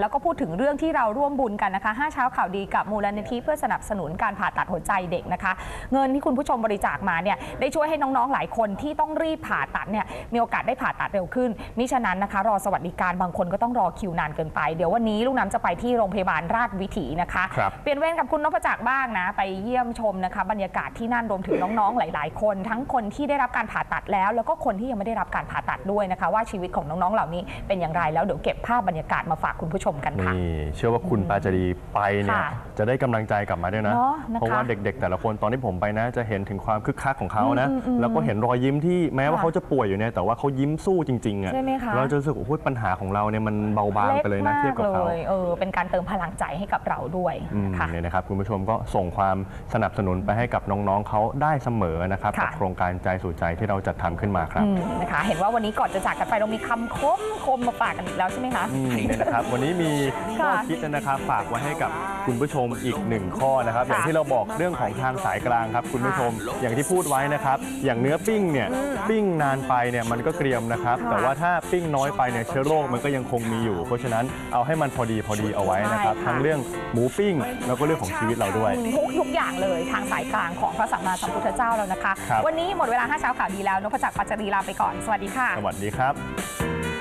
แล้วก็พูดถึงเรื่องที่เราร่วมบุญกันนะคะห้าเช้าข่าวดีกับมูลนิธิเพื่อสนับสนุนการผ่าตัดหัวใจเด็กนะคะ เงินที่คุณผู้ชมบริจาคมาเนี่ยได้ช่วยให้น้องๆหลายคนที่ต้องรีบผ่าตัดเนี่ยมีโอกาสได้ผ่าตัดเร็วขึ้นมิฉะนั้นนะคะ รอสวัสดิการบางคนก็ต้องรอคิวนานเกินไป เดี๋ยววันนี้ลูกน้ำจะไปที่โรงพยาบาลราชวิถีนะคะครับเปลี่ยนเวรกับคุณนพจักรบ้างนะ ไปเยี่ยมชมนะคะ บรรยากาศที่นั่นรวมถึงน้องๆหลาย ๆ คน ทั้งคนที่ได้รับการผ่าตัดแล้ว แล้วก็คนที่ยังไม่ได้รับการผ่าตัดด้วยนะคะ ว่าชีวิตของน้องๆเหล่านี้เป็นอย่างไรแล้วเดี๋ยวเก็บภาพบรรยากาศมาฝากคุณผู้ชมกันค่ะ นี่เชื่อว่าคุณปาจารีไปเนี่ยค่ะจะได้กำลังใจกลับมาด้วยนะ เนอะนะคะเพราะว่าเด็กๆ แต่ละคนตอนที่ผมไปนะ จะเห็นถึงความคึกคักของเขานะอืมอืมแล้วก็เห็นรอยยิ้มที่แม้ว่าค่ะเขาจะป่วยอยู่เนี่ยแต่ว่าเขายิ้มสู้จริงๆอะใช่ไหมคะ เราจะรู้สึกว่าโอ้โหปัญหาของเราเนี่ยมันเบาบางไปเลยนะกเทียบกับเลเขายเออเป็นการเติมพลังใจให้กับเราด้วยอืมค่ะ เนี่ยนะครับคุณผู้ชมก็ส่งความสนับสนุนไปให้กับน้องๆเขาได้เสมอนะครับค่ะ กับโครงการใจสู่ใจที่เราจัดทำขึ้นมาครับอืมนะคะ เห็นว่าวันนี้ก่อนจะจากกันไปเรามีคำคมคมมาฝากกันอีกแล้วใช่ไหมคะ อืมเนี่ยนะครับวันนี้มีข้อค่ะคิดนะครับฝากไว้ให้กับคุณผู้ชมอีกหนึ่งข้อนะครับ อย่างที่เราบอกเรื่องของทางสายกลางครับ คุณผู้ชม อย่างที่พูดไว้นะครับ อย่างเนื้อปิ้งเนี่ยปิ้งนานไปเนี่ยมันก็เกรียมนะครับค่ะแต่ว่าถ้าปิ้งน้อยไปเนี่ยเชื้อโรคมันก็ยังคงมีอยู่ เพราะฉะนั้นเอาให้มันพอดีพอดีเอาไว้นะครับใช่ค่ะทั้งเรื่องหมูปิ้งแล้วก็เรื่องของชีวิตเราด้วย ทุกทุกอย่างเลยทางสายกลางของพระสัมมาสัมพุทธเจ้าแล้วนะคะครับวันนี้หมดเวลาห้าเช้าข่าวดีแล้วนพจักรปัจจรีลาไปก่อนสวัสดีค่ะสวัสดีครับ Shine